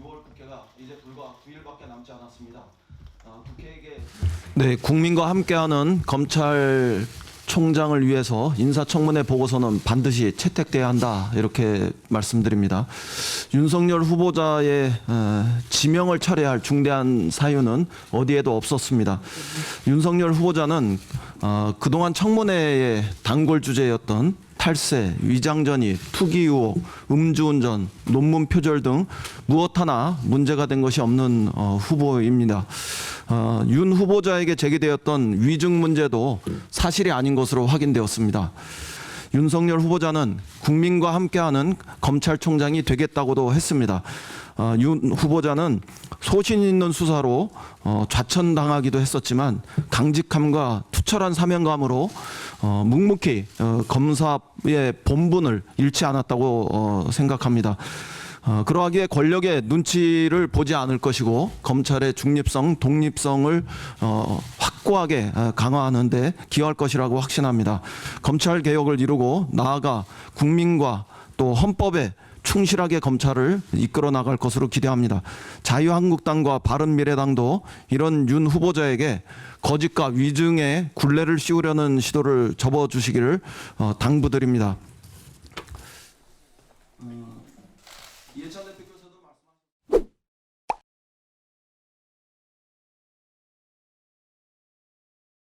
6월 국회가 이제 불과 9일밖에 남지 않았습니다. 어, 국회에게 네, 국민과 함께하는 검찰 총장을 위해서 인사청문회 보고서는 반드시 채택돼야 한다 이렇게 말씀드립니다. 윤석열 후보자의 어, 지명을 철회할 중대한 사유는 어디에도 없었습니다. 윤석열 후보자는 어, 그동안 청문회의 단골 주제였던 탈세, 위장 전입, 투기 의혹, 음주운전, 논문 표절 등 무엇 하나 문제가 된 것이 없는 어, 후보입니다. 어, 윤 후보자에게 제기되었던 위증 문제도 사실이 아닌 것으로 확인되었습니다. 윤석열 후보자는 국민과 함께하는 검찰총장이 되겠다고도 했습니다. 어, 윤 후보자는 소신 있는 수사로 어, 좌천당하기도 했었지만 강직함과 투철한 사명감으로 어, 묵묵히 어, 검사의 본분을 잃지 않았다고 어, 생각합니다. 어, 그러하기에 권력의 눈치를 보지 않을 것이고 검찰의 중립성, 독립성을 어, 확고하게 어, 강화하는데 기여할 것이라고 확신합니다. 검찰 개혁을 이루고 나아가 국민과 또 헌법에 충실하게 검찰을 이끌어 나갈 것으로 기대합니다. 자유한국당과 바른미래당도 이런 윤 후보자에게 거짓과 위증의 굴레를 씌우려는 시도를 접어주시기를 어, 당부드립니다. 이해찬 대표께서